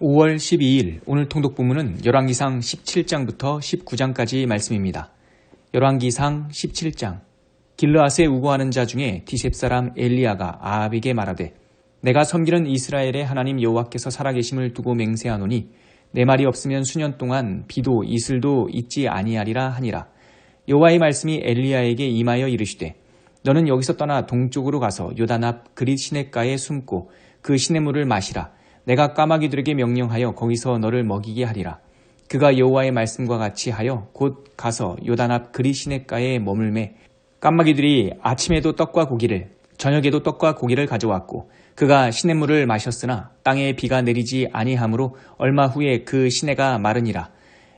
5월 12일 오늘 통독 부문은 열왕기상 17장부터 19장까지 말씀입니다. 열왕기상 17장. 길르앗에 우거하는 자 중에 디셉 사람 엘리야가 아합에게 말하되 내가 섬기는 이스라엘의 하나님 여호와께서 살아계심을 두고 맹세하노니 내 말이 없으면 수년 동안 비도 이슬도 있지 아니하리라 하니라. 여호와의 말씀이 엘리야에게 임하여 이르시되 너는 여기서 떠나 동쪽으로 가서 요단 앞 그릿 시냇가에 숨고 그 시냇물을 마시라 내가 까마귀들에게 명령하여 거기서 너를 먹이게 하리라. 그가 여호와의 말씀과 같이 하여 곧 가서 요단 앞 그리 시냇가에 머물매 까마귀들이 아침에도 떡과 고기를 저녁에도 떡과 고기를 가져왔고 그가 시냇물을 마셨으나 땅에 비가 내리지 아니하므로 얼마 후에 그 시내가 마르니라.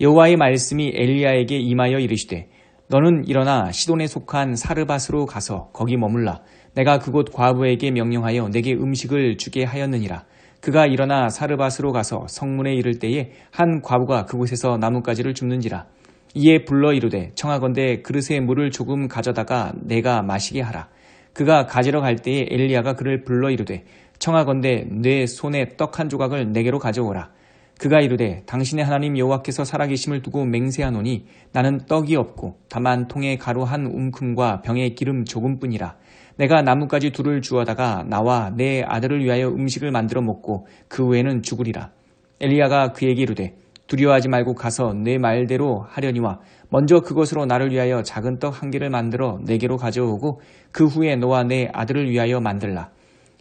여호와의 말씀이 엘리야에게 임하여 이르시되 너는 일어나 시돈에 속한 사르밧으로 가서 거기 머물라. 내가 그곳 과부에게 명령하여 내게 음식을 주게 하였느니라. 그가 일어나 사르밧으로 가서 성문에 이를 때에 한 과부가 그곳에서 나뭇가지를 줍는지라. 이에 불러 이르되 청하건대 그릇에 물을 조금 가져다가 내가 마시게 하라. 그가 가지러 갈 때에 엘리야가 그를 불러 이르되 청하건대 내 손에 떡 한 조각을 내게로 가져오라. 그가 이르되 당신의 하나님 여호와께서 살아계심을 두고 맹세하노니 나는 떡이 없고 다만 통에 가루 한 움큼과 병에 기름 조금뿐이라. 내가 나뭇가지 둘을 주어다가 나와 내 아들을 위하여 음식을 만들어 먹고 그 후에는 죽으리라. 엘리야가 그에게 이르되 두려워하지 말고 가서 내 말대로 하려니와 먼저 그것으로 나를 위하여 작은 떡 한 개를 만들어 내게로 가져오고 그 후에 너와 내 아들을 위하여 만들라.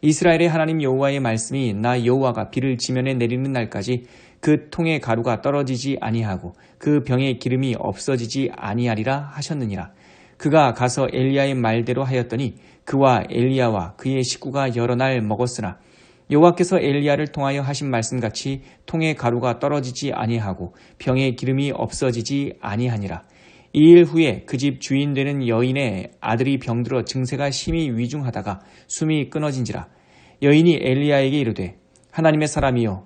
이스라엘의 하나님 여호와의 말씀이 나 여호와가 비를 지면에 내리는 날까지 그 통의 가루가 떨어지지 아니하고 그 병의 기름이 없어지지 아니하리라 하셨느니라. 그가 가서 엘리야의 말대로 하였더니 그와 엘리야와 그의 식구가 여러 날 먹었으나 여호와께서 엘리야를 통하여 하신 말씀 같이 통의 가루가 떨어지지 아니하고 병의 기름이 없어지지 아니하니라. 이 일 후에 그 집 주인 되는 여인의 아들이 병들어 증세가 심히 위중하다가 숨이 끊어진지라. 여인이 엘리야에게 이르되 하나님의 사람이여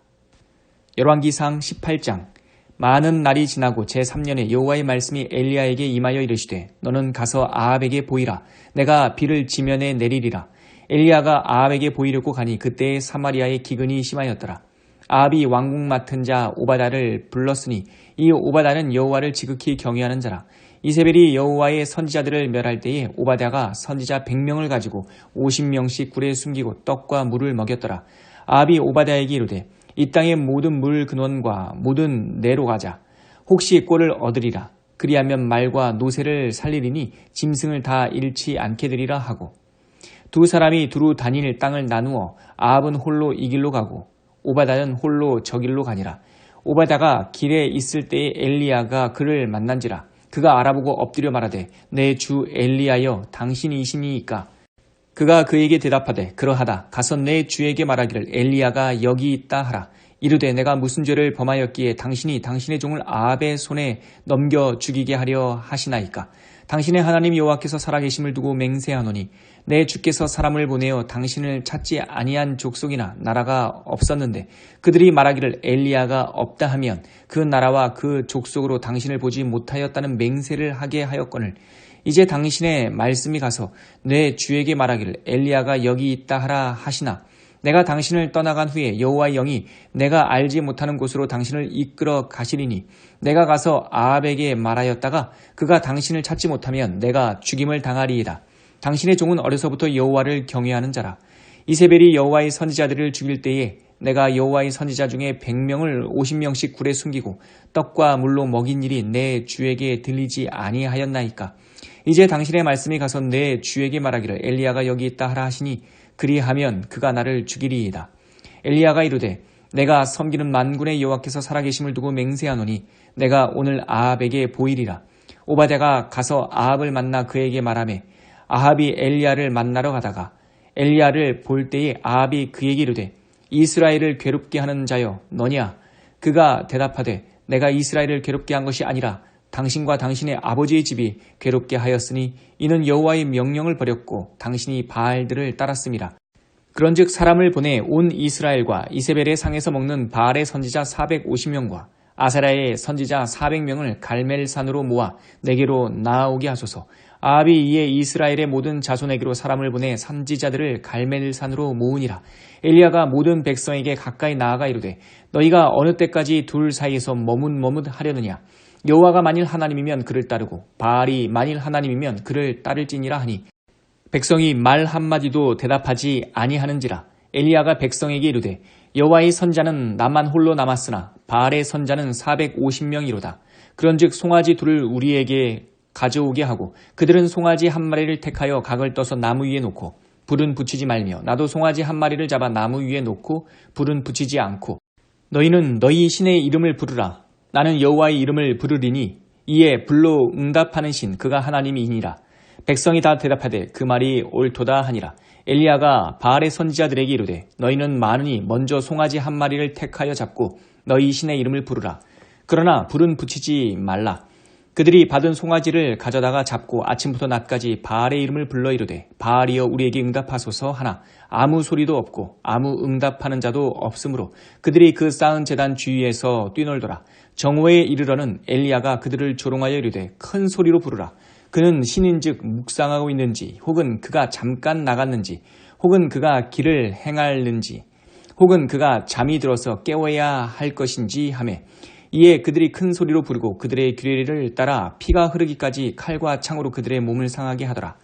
열왕기상 18장 많은 날이 지나고 제3년에 여호와의 말씀이 엘리야에게 임하여 이르시되 너는 가서 아합에게 보이라. 내가 비를 지면에 내리리라. 엘리야가 아합에게 보이려고 가니 그때 사마리아의 기근이 심하였더라. 아합이 왕국 맡은 자 오바다를 불렀으니 이 오바다는 여호와를 지극히 경외하는 자라. 이세벨이 여호와의 선지자들을 멸할 때에 오바다가 선지자 100명을 가지고 50명씩 굴에 숨기고 떡과 물을 먹였더라. 아합이 오바다에게 이르되 이 땅의 모든 물 근원과 모든 내로 가자. 혹시 꼴을 얻으리라. 그리하면 말과 노새를 살리리니 짐승을 다 잃지 않게 되리라 하고 두 사람이 두루 다닐 땅을 나누어 아합은 홀로 이 길로 가고 오바다는 홀로 저 길로 가니라. 오바다가 길에 있을 때에 엘리야가 그를 만난지라. 그가 알아보고 엎드려 말하되 내 주 엘리야여 당신이시니이까 그가 그에게 대답하되 그러하다. 가서 내 주에게 말하기를 엘리야가 여기 있다 하라. 이르되 내가 무슨 죄를 범하였기에 당신이 당신의 종을 아합의 손에 넘겨 죽이게 하려 하시나이까? 당신의 하나님 여호와께서 살아계심을 두고 맹세하노니 내 주께서 사람을 보내어 당신을 찾지 아니한 족속이나 나라가 없었는데 그들이 말하기를 엘리야가 없다 하면 그 나라와 그 족속으로 당신을 보지 못하였다는 맹세를 하게 하였거늘 이제 당신의 말씀이 가서 내 주에게 말하기를 엘리야가 여기 있다 하라 하시나 내가 당신을 떠나간 후에 여호와의 영이 내가 알지 못하는 곳으로 당신을 이끌어 가시리니 내가 가서 아합에게 말하였다가 그가 당신을 찾지 못하면 내가 죽임을 당하리이다. 당신의 종은 어려서부터 여호와를 경외하는 자라. 이세벨이 여호와의 선지자들을 죽일 때에 내가 여호와의 선지자 중에 100명을 50명씩 굴에 숨기고 떡과 물로 먹인 일이 내 주에게 들리지 아니하였나이까 이제 당신의 말씀이 가서 내 주에게 말하기를 엘리야가 여기 있다 하라 하시니 그리하면 그가 나를 죽이리이다. 엘리야가 이르되 내가 섬기는 만군의 여호와께서 살아계심을 두고 맹세하노니 내가 오늘 아합에게 보이리라. 오바댜가 가서 아합을 만나 그에게 말하매 아합이 엘리야를 만나러 가다가 엘리야를 볼 때에 아합이 그에게 이르되 이스라엘을 괴롭게 하는 자여 너냐? 그가 대답하되 내가 이스라엘을 괴롭게 한 것이 아니라 당신과 당신의 아버지의 집이 괴롭게 하였으니 이는 여호와의 명령을 버렸고 당신이 바알들을 따랐습니다. 그런즉 사람을 보내 온 이스라엘과 이세벨의 상에서 먹는 바알의 선지자 450명과 아사라의 선지자 400명을 갈멜산으로 모아 내게로 나아오게 하소서. 아합이 이에 이스라엘의 모든 자손에게로 사람을 보내 선지자들을 갈멜산으로 모으니라. 엘리야가 모든 백성에게 가까이 나아가 이르되 너희가 어느 때까지 둘 사이에서 머뭇머뭇 하려느냐. 여호와가 만일 하나님이면 그를 따르고 바알이 만일 하나님이면 그를 따를지니라 하니 백성이 말 한마디도 대답하지 아니하는지라 엘리야가 백성에게 이르되 여호와의 선자는 나만 홀로 남았으나 바알의 선자는 450명이로다. 그런즉 송아지 둘을 우리에게 가져오게 하고 그들은 송아지 한 마리를 택하여 각을 떠서 나무 위에 놓고 불은 붙이지 말며 나도 송아지 한 마리를 잡아 나무 위에 놓고 불은 붙이지 않고 너희는 너희 신의 이름을 부르라 나는 여호와의 이름을 부르리니 이에 불로 응답하는 신 그가 하나님이니라. 백성이 다 대답하되 그 말이 옳도다 하니라. 엘리야가 바알의 선지자들에게 이르되 너희는 많으니 먼저 송아지 한 마리를 택하여 잡고 너희 신의 이름을 부르라. 그러나 불은 붙이지 말라. 그들이 받은 송아지를 가져다가 잡고 아침부터 낮까지 바알의 이름을 불러 이르되 바알이여 우리에게 응답하소서 하나. 아무 소리도 없고 아무 응답하는 자도 없으므로 그들이 그 쌓은 재단 주위에서 뛰놀더라 정오에 이르러는 엘리야가 그들을 조롱하여 이르되 큰 소리로 부르라 그는 신인즉 묵상하고 있는지 혹은 그가 잠깐 나갔는지 혹은 그가 길을 행하는지 혹은 그가 잠이 들어서 깨워야 할 것인지 하매 이에 그들이 큰 소리로 부르고 그들의 규례를 따라 피가 흐르기까지 칼과 창으로 그들의 몸을 상하게 하더라.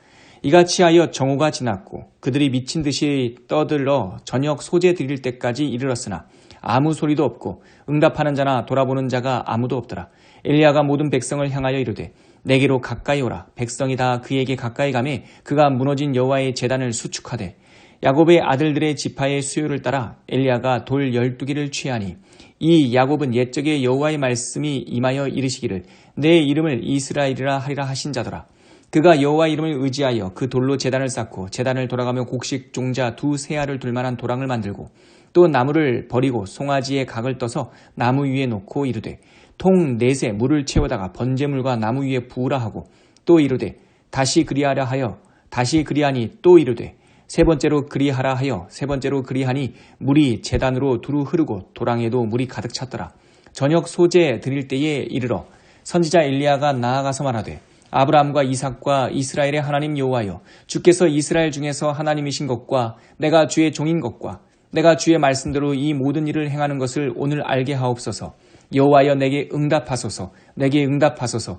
이같이 하여 정오가 지났고 그들이 미친 듯이 떠들러 저녁 소재 드릴 때까지 이르렀으나 아무 소리도 없고 응답하는 자나 돌아보는 자가 아무도 없더라. 엘리야가 모든 백성을 향하여 이르되 내게로 가까이 오라. 백성이 다 그에게 가까이 가매 그가 무너진 여호와의 재단을 수축하되 야곱의 아들들의 지파의 수요를 따라 엘리야가 돌 열두 개를 취하니 이 야곱은 옛적에 여호와의 말씀이 임하여 이르시기를 내 이름을 이스라엘이라 하리라 하신 자더라. 그가 여호와 이름을 의지하여 그 돌로 재단을 쌓고 재단을 돌아가며 곡식 종자 두 세알을 둘 만한 도랑을 만들고 또 나무를 버리고 송아지에 각을 떠서 나무 위에 놓고 이르되 통 넷에 물을 채우다가 번제물과 나무 위에 부으라 하고 또 이르되 다시 그리하라 하여 다시 그리하니 또 이르되 세 번째로 그리하라 하여 세 번째로 그리하니 물이 재단으로 두루 흐르고 도랑에도 물이 가득 찼더라. 저녁 소재 드릴 때에 이르러 선지자 엘리야가 나아가서 말하되 아브라함과 이삭과 이스라엘의 하나님 여호와여 주께서 이스라엘 중에서 하나님이신 것과 내가 주의 종인 것과 내가 주의 말씀대로 이 모든 일을 행하는 것을 오늘 알게 하옵소서. 여호와여 내게 응답하소서. 내게 응답하소서.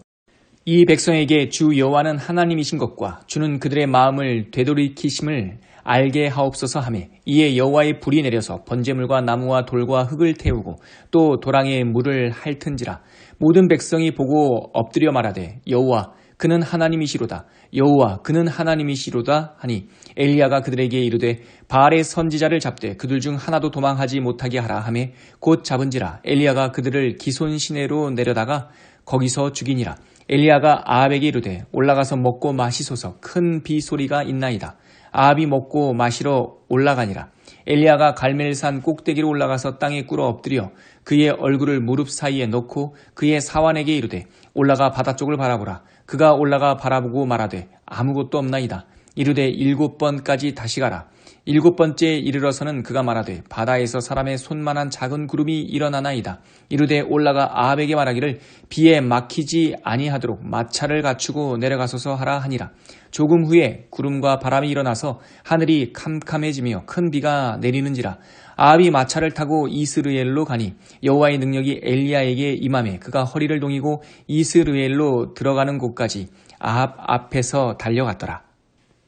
이 백성에게 주 여호와는 하나님이신 것과 주는 그들의 마음을 되돌이키심을 알게 하옵소서 하매 이에 여호와의 불이 내려서 번제물과 나무와 돌과 흙을 태우고 또 도랑에 물을 핥은지라. 모든 백성이 보고 엎드려 말하되 여호와 그는 하나님이시로다 여호와 그는 하나님이시로다 하니 엘리야가 그들에게 이르되 바알의 선지자를 잡되 그들 중 하나도 도망하지 못하게 하라 하매 곧 잡은지라 엘리야가 그들을 기손 시내로 내려다가 거기서 죽이니라 엘리야가 아합에게 이르되 올라가서 먹고 마시소서 큰 비 소리가 있나이다. 아합이 먹고 마시러 올라가니라. 엘리야가 갈멜산 꼭대기로 올라가서 땅에 꿇어 엎드려 그의 얼굴을 무릎 사이에 넣고 그의 사환에게 이르되 올라가 바다 쪽을 바라보라. 그가 올라가 바라보고 말하되 아무것도 없나이다. 이르되 일곱 번까지 다시 가라. 일곱 번째 이르러서는 그가 말하되 바다에서 사람의 손만한 작은 구름이 일어나나이다. 이르되 올라가 아합에게 말하기를 비에 막히지 아니하도록 마차를 갖추고 내려가소서 하라 하니라. 조금 후에 구름과 바람이 일어나서 하늘이 캄캄해지며 큰 비가 내리는지라. 아합이 마차를 타고 이스르엘로 가니 여호와의 능력이 엘리야에게 임함에 그가 허리를 동이고 이스르엘로 들어가는 곳까지 아합 앞에서 달려갔더라.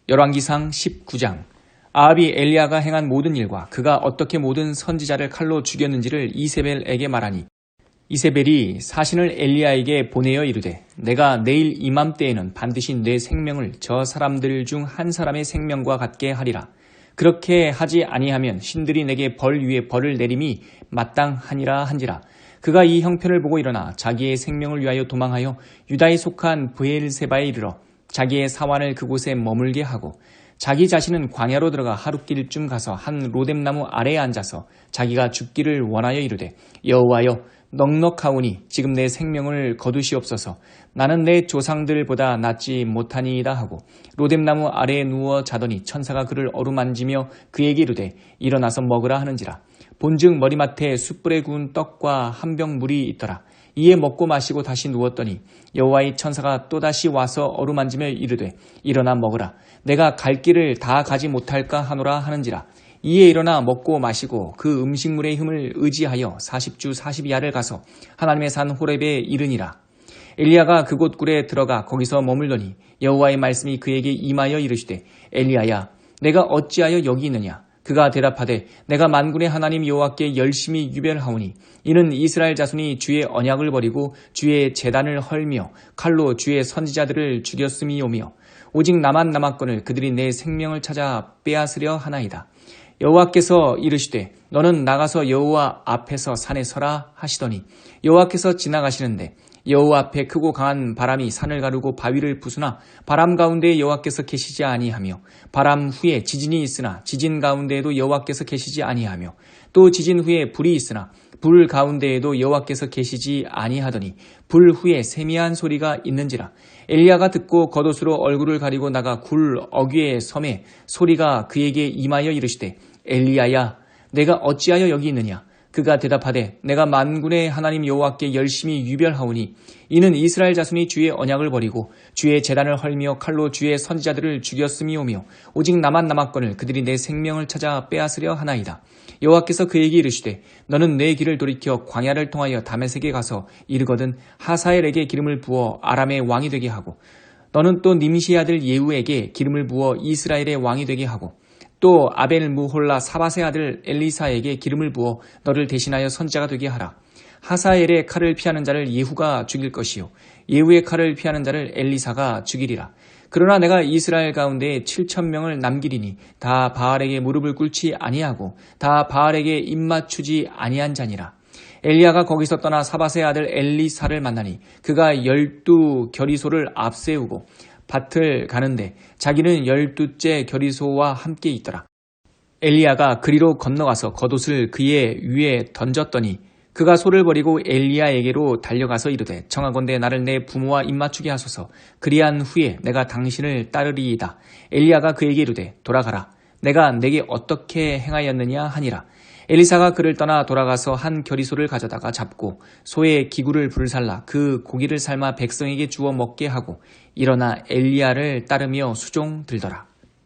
열왕기상 19장 아합이 엘리야가 행한 모든 일과 그가 어떻게 모든 선지자를 칼로 죽였는지를 이세벨에게 말하니 이세벨이 사신을 엘리야에게 보내어 이르되 내가 내일 이맘때에는 반드시 내 생명을 저 사람들 중 한 사람의 생명과 같게 하리라. 그렇게 하지 아니하면 신들이 내게 벌 위에 벌을 내림이 마땅하니라 한지라. 그가 이 형편을 보고 일어나 자기의 생명을 위하여 도망하여 유다에 속한 브엘세바에 이르러 자기의 사환을 그곳에 머물게 하고 자기 자신은 광야로 들어가 하룻길쯤 가서 한 로뎀나무 아래에 앉아서 자기가 죽기를 원하여 이르되 여호와여 넉넉하오니 지금 내 생명을 거두시옵소서. 나는 내 조상들보다 낫지 못하니이다 하고 로뎀나무 아래에 누워 자더니 천사가 그를 어루만지며 그에게 이르되 일어나서 먹으라 하는지라. 본즉 머리맡에 숯불에 구운 떡과 한 병 물이 있더라. 이에 먹고 마시고 다시 누웠더니 여호와의 천사가 또다시 와서 어루만지며 이르되 일어나 먹으라. 내가 갈 길을 다 가지 못할까 하노라 하는지라 이에 일어나 먹고 마시고 그 음식물의 힘을 의지하여 40주 40야를 가서 하나님의 산 호렙에 이르니라 엘리야가 그곳 굴에 들어가 거기서 머물더니 여호와의 말씀이 그에게 임하여 이르시되 엘리야야 내가 어찌하여 여기 있느냐 그가 대답하되 내가 만군의 하나님 여호와께 열심히 유별하오니 이는 이스라엘 자손이 주의 언약을 버리고 주의 재단을 헐며 칼로 주의 선지자들을 죽였음이오며 오직 나만 남았거늘 그들이 내 생명을 찾아 빼앗으려 하나이다. 여호와께서 이르시되 너는 나가서 여호와 앞에서 산에 서라 하시더니 여호와께서 지나가시는데 여호와 앞에 크고 강한 바람이 산을 가르고 바위를 부수나 바람 가운데 여호와께서 계시지 아니하며 바람 후에 지진이 있으나 지진 가운데에도 여호와께서 계시지 아니하며 또 지진 후에 불이 있으나 불 가운데에도 여호와께서 계시지 아니하더니 불 후에 세미한 소리가 있는지라. 엘리야가 듣고 겉옷으로 얼굴을 가리고 나가 굴 어귀의 섬에 소리가 그에게 임하여 이르시되 엘리야야 내가 어찌하여 여기 있느냐 그가 대답하되 내가 만군의 하나님 여호와께 열심히 유별하오니 이는 이스라엘 자손이 주의 언약을 버리고 주의 재단을 헐며 칼로 주의 선지자들을 죽였음이오며 오직 나만 남았거늘 그들이 내 생명을 찾아 빼앗으려 하나이다. 여호와께서 그에게 이르시되 너는 내 길을 돌이켜 광야를 통하여 다메섹에 가서 이르거든 하사엘에게 기름을 부어 아람의 왕이 되게 하고 너는 또 님시 아들 예후에게 기름을 부어 이스라엘의 왕이 되게 하고 또 아벨 무홀라 사바세 아들 엘리사에게 기름을 부어 너를 대신하여 선지자가 되게 하라. 하사엘의 칼을 피하는 자를 예후가 죽일 것이요 예후의 칼을 피하는 자를 엘리사가 죽이리라. 그러나 내가 이스라엘 가운데 7천 명을 남기리니 다 바알에게 무릎을 꿇지 아니하고 다 바알에게 입맞추지 아니한 자니라. 엘리야가 거기서 떠나 사바세 아들 엘리사를 만나니 그가 열두 결의소를 앞세우고 밭을 가는데 자기는 열두째 결의소와 함께 있더라. 엘리야가 그리로 건너가서 겉옷을 그의 위에 던졌더니 그가 소를 버리고 엘리야에게로 달려가서 이르되 청하건대 나를 내 부모와 입맞추게 하소서 그리한 후에 내가 당신을 따르리이다. 엘리야가 그에게 이르되 돌아가라. 내가 내게 어떻게 행하였느냐 하니라. 엘리사가 그를 떠나 돌아가서 한 결의소를 가져다가 잡고 소의 기구를 불살라 그 고기를 삶아 백성에게 주어 먹게 하고 일어나 엘리야를 따르며 수종 들더라.